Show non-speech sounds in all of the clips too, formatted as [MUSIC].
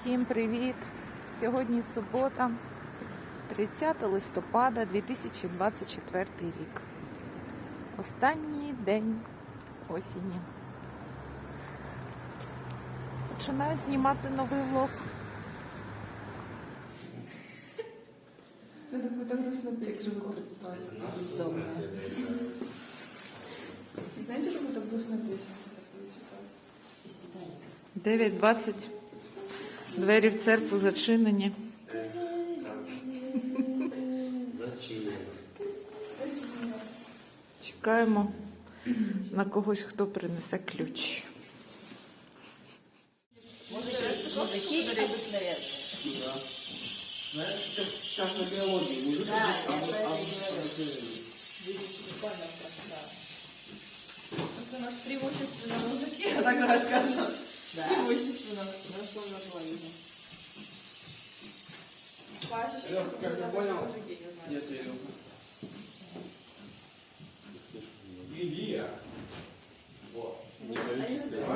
Всім привіт! Сьогодні субота, 30 листопада 2024 рік. Останній день осені. Починаю знімати новий влог. Ну, какую-то грустную песенку представилась бездомная. Знаете какую-то грустную такую, 9.20. Двері в церкву зачинені. Чекаємо на когось, хто принесе ключ. Просто у нас преимущественно мужики, я так расскажу. Преимущественно в основном половине. По ощущениям, как только понял, мужики не знаю. Илья. Вот. На было-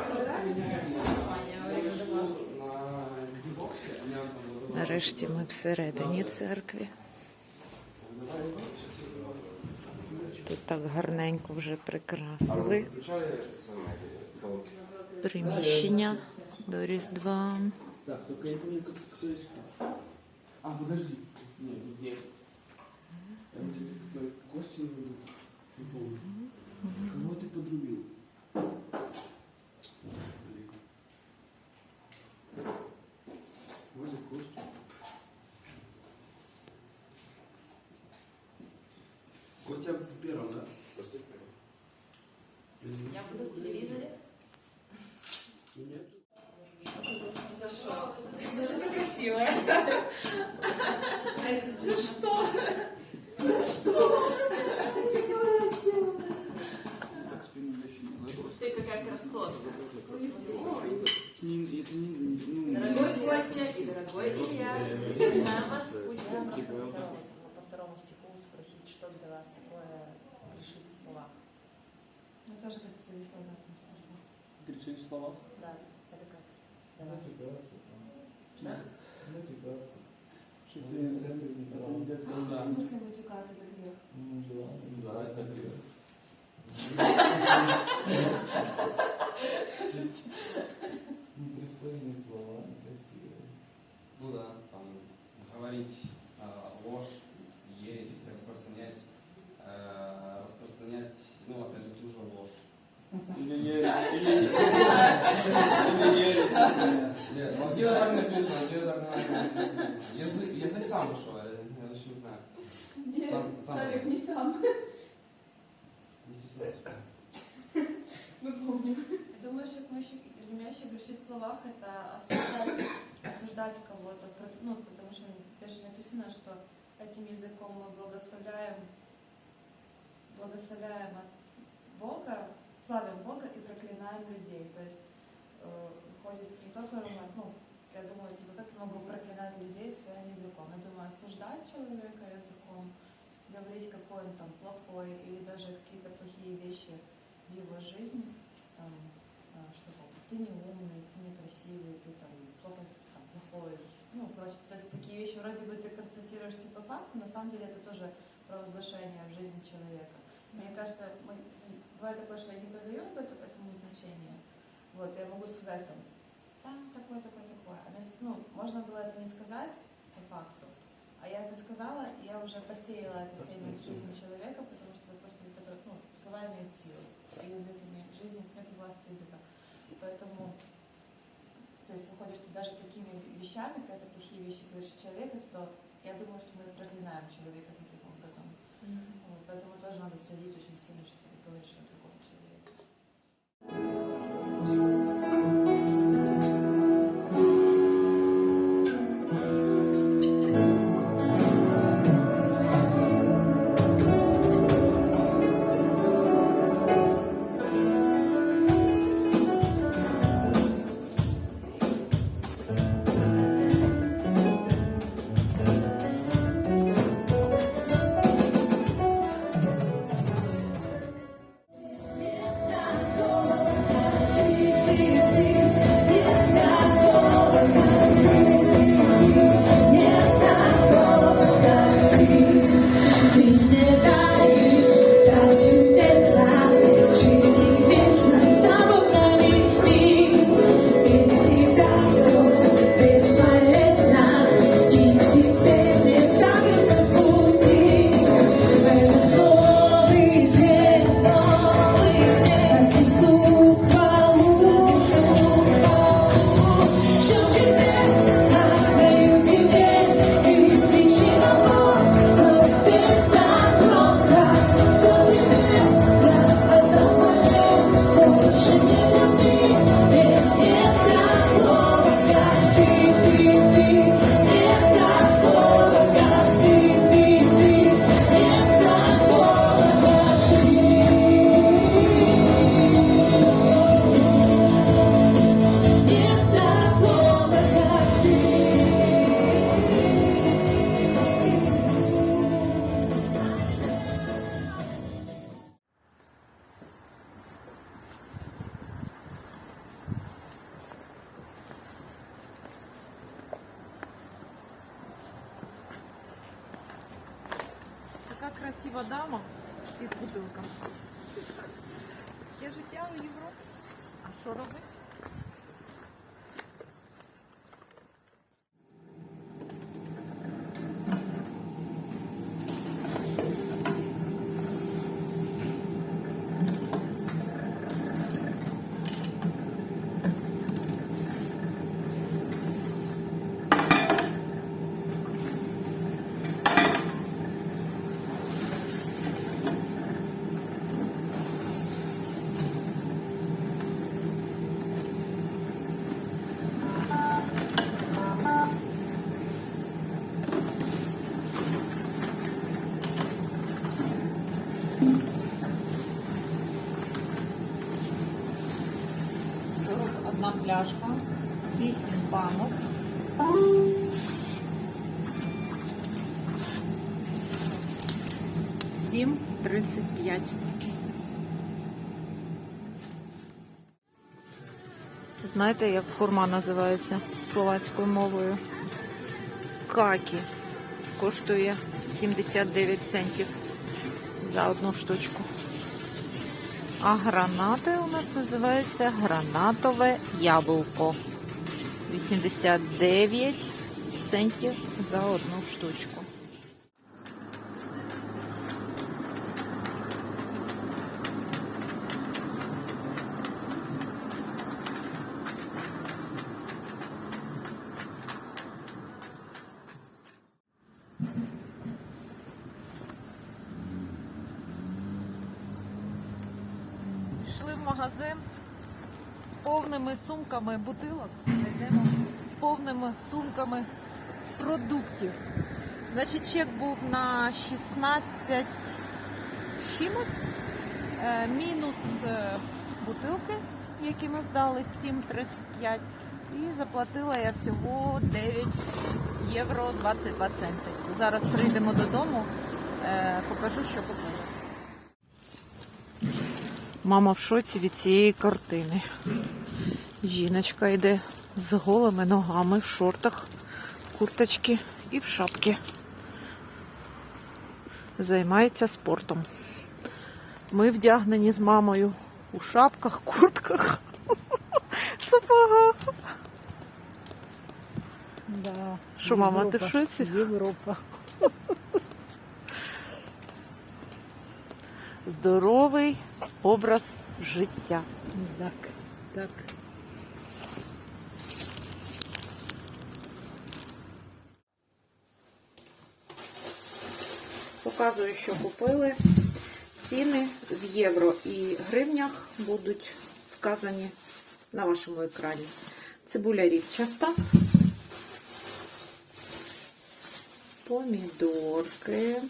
Нарешті ми всередині церкви. Тут так гарненько вже прикрасили приміщення до Різдва. Так, тільки я не А, подожди. Ні, ні. Кості не буду. Ну, Кого ти подрубив? Вроде Костю. Костя в первом, да? Костя в первом. Я буду в телевизоре. Стиху спросить, что для вас такое грешит в словах. Ну тоже как зависло на этом стихе. Кричишь слова? Да, это как для вас? Да? Это не детская В смысле матюкаться это грех? Да, это грех. Непристойные слова, некрасивые. Ну да, там говорить э, ложь, ересь, распространять, э, распространять, ну опять же, ту же ложь. Или не... Или или не... Мозги так написано, мозги так написано. Язык, язык сам вышел, я, я даже не знаю. Нет, Сам- сам. Савик не сам. Не. Мы помним. Я думаю, что изменяющий грешит в словах это осуждать, осуждать кого-то. Ну, потому что здесь же написано, что этим языком мы благословляем, благословляем от Бога, славим Бога и проклинаем людей. То есть э, выходит не только, ну, я думаю, типа, как я могу проклинать людей своим языком. Я думаю, осуждать человека языком, говорить, какой он там плохой, или даже какие-то плохие вещи в его жизни, там, а, что там, ты не умный, ты некрасивый, ты там плохо там, плохой, ну, короче, то есть такие вещи вроде бы ты констатируешь типа факт, но на самом деле это тоже провозглашение в жизни человека. Мне кажется, мы, бывает такое, что я не придаю этому значения, вот, я могу сказать там, там такое, такое, такое, а ну, можно было это не сказать по факту, а я это сказала, и я уже посеяла это семя в жизни человека, потому что просто это, ну, слова имеют силу, и язык имеет жизнь, и смерть и власть языка. Поэтому, то есть выходит, что даже такими вещами, когда плохие вещи говоришь человеку, то я думаю, что мы проклинаем человека таким образом. Вот, поэтому тоже надо следить очень сильно, что ты говоришь о другом человеке. Красива дама із бутилка. Є життя у Європі. А що робити? Пляшка, 8 банок. Сім тридцять п'ять. Знаєте, як форма називається словацькою мовою? Какі. Коштує 79 центів за одну штучку. А гранати у нас називаються гранатове яблуко. 89 центів за одну штучку. Йшли в магазин з сумками бутилок, йдемо з повними сумками продуктів. Значить, чек був на 16 чимось, е, мінус е, бутилки, які ми здали 7,35. І заплатила я всього 9 євро 22 центи. Зараз прийдемо додому, е, покажу, що купила. Мама в шоці від цієї картини. Жіночка йде з голими ногами в шортах, в курточці і в шапці. Займається спортом. Ми вдягнені з мамою у шапках, куртках, [LAUGHS] сапогах. Да. Що, мама, ти в шоці? Європа. Здоровий образ життя. Так, так. Показую, що купили. Ціни в євро і гривнях будуть вказані на вашому екрані. Цибуля рівчаста, помідорки,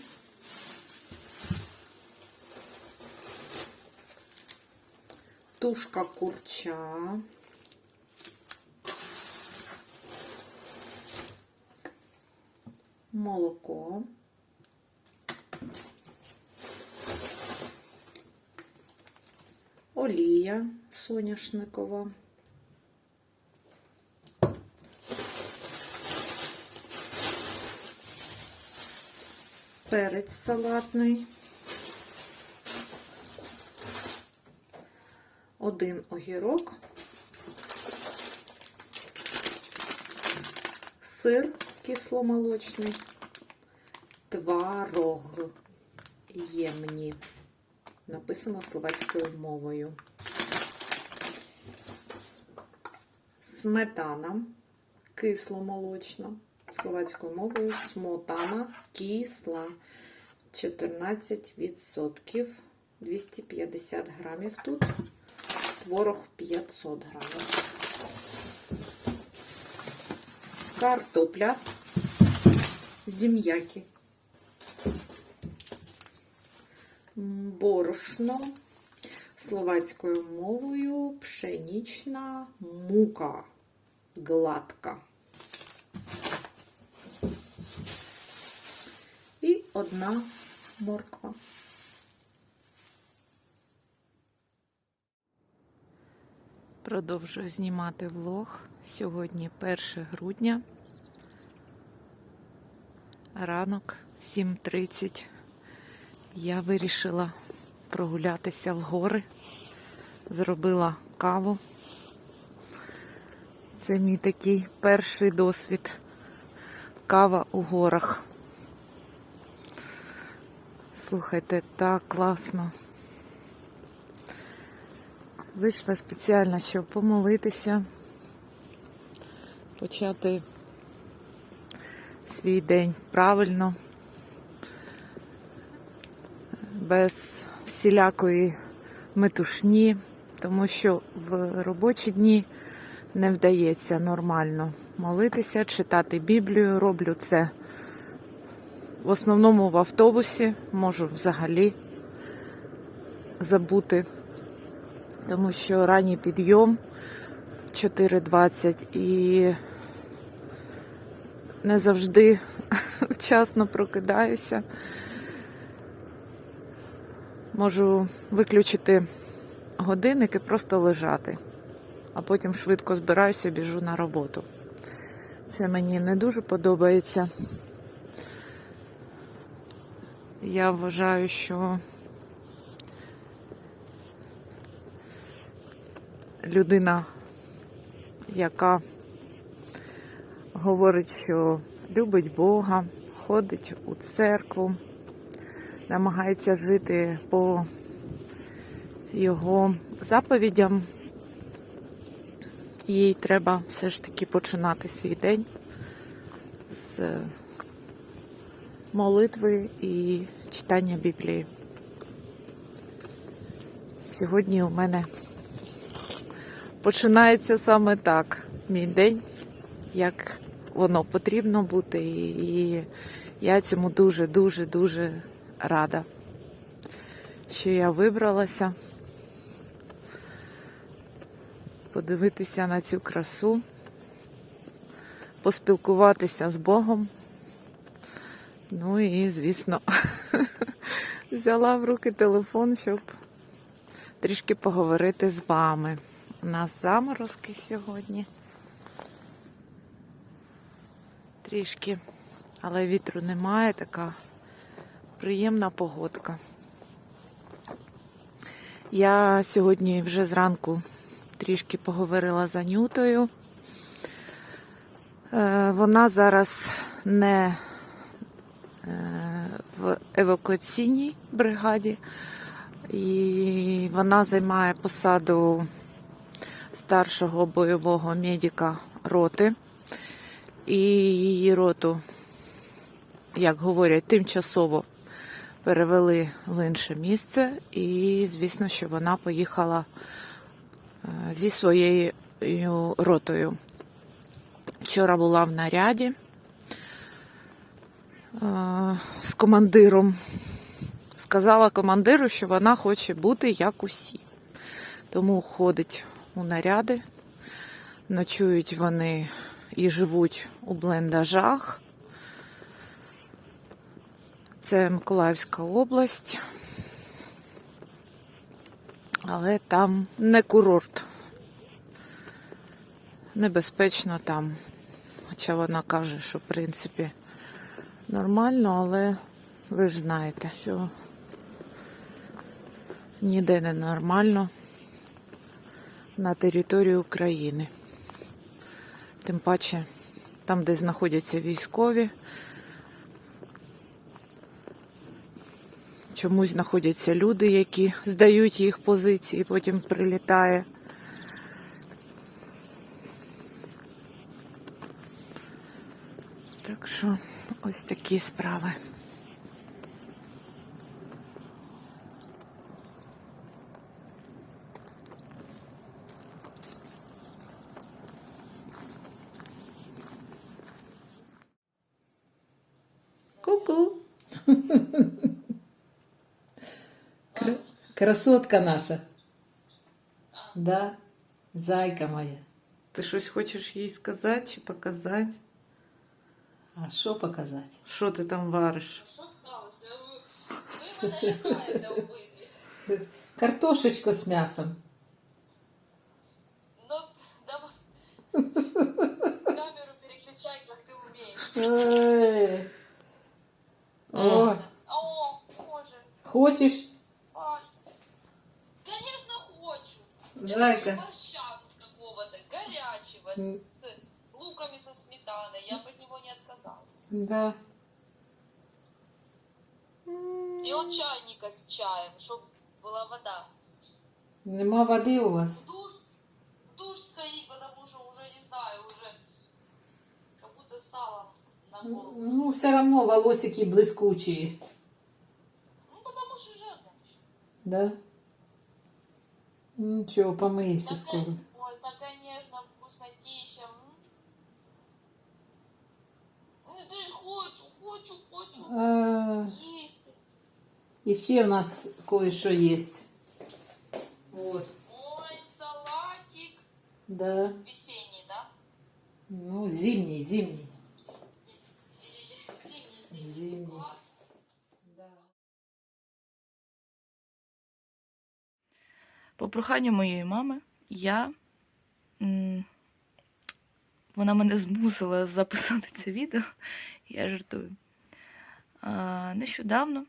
тушка курча, молоко. Олія соняшникова. Перець салатний. Один огірок. Сир кисломолочний. Творог ємні написано словацькою мовою. Сметана кисломолочна. Словацькою мовою смотана кисла 14%. 250 грамів тут. Творог 500 грамів. Картопля. Зім'яки. Борошно словацькою мовою пшенічна мука гладка. І одна морква. Продовжую знімати влог. Сьогодні 1 грудня. Ранок 7.30. Я вирішила прогулятися в гори. Зробила каву. Це мій такий перший досвід. Кава у горах. Слухайте, так класно. Вийшла спеціально, щоб помолитися, почати свій день правильно, без всілякої метушні, тому що в робочі дні не вдається нормально молитися, читати Біблію. Роблю це в основному в автобусі, можу взагалі забути, тому що ранній підйом 4.20 і не завжди [LAUGHS] вчасно прокидаюся. Можу виключити годинник і просто лежати, а потім швидко збираюся біжу на роботу. Це мені не дуже подобається. Я вважаю, що людина, яка говорить, що любить Бога, ходить у церкву, намагається жити по його заповідям, їй треба все ж таки починати свій день з молитви і читання Біблії. Сьогодні у мене починається саме так мій день, як воно потрібно бути, і я цьому дуже, дуже, дуже рада, що я вибралася подивитися на цю красу, поспілкуватися з Богом. Ну і, звісно, [LAUGHS] взяла в руки телефон, щоб трішки поговорити з вами. У нас заморозки сьогодні. Трішки, але вітру немає, така приємна погодка. Я сьогодні вже зранку трішки поговорила з Анютою. Е, Вона зараз не е, в евакуаційній бригаді, і вона займає посаду старшого бойового медика роти. І її роту, як говорять, тимчасово перевели в інше місце. І, звісно, що вона поїхала е, зі своєю ротою. Вчора була в наряді е, з командиром. Сказала командиру, що вона хоче бути як усі. Тому ходить у наряди. Ночують вони і живуть у блендажах. Це Миколаївська область. Але там не курорт. Небезпечно там. Хоча вона каже, що в принципі нормально, але ви ж знаєте, що ніде не нормально на території України. Тим паче там, де знаходяться військові. Чомусь знаходяться люди, які здають їх позиції, потім прилітає. Так що ось такі справи. Красотка наша. Да, зайка моя. Ти щось хочеш їй сказати чи показати? А що показати? Що ти там вариш? Що сталося? Ви, ви мене лякаєте обидві. Картошечку з м'ясом. Ну, давай. Камеру переключай, как ты умеешь. Ой. О, О, боже. хочеш? Борща вот какого-то горячего с луками со сметаной. Я бы от него не отказалась. Да. И от чайника с чаем, чтобы была вода. Нема води у вас? В душ, в душ сходить, потому что уже не знаю, уже как будто салом на голову. Ну, все равно волосики блескучие. Ну, потому что жирно. Да? Ничего, помыйся скоро. ой, такая нежная вкуснотища. Ну, ты ж хочу, хочу, хочу. А, Есть. і ще у нас кое-що є. Вот. Ой, салатик. Да. Весенний, да? Ну, зимний, зимний. Зимний, зимний. По проханню моєї мами я. Вона мене змусила записати це відео. Я жартую. Нещодавно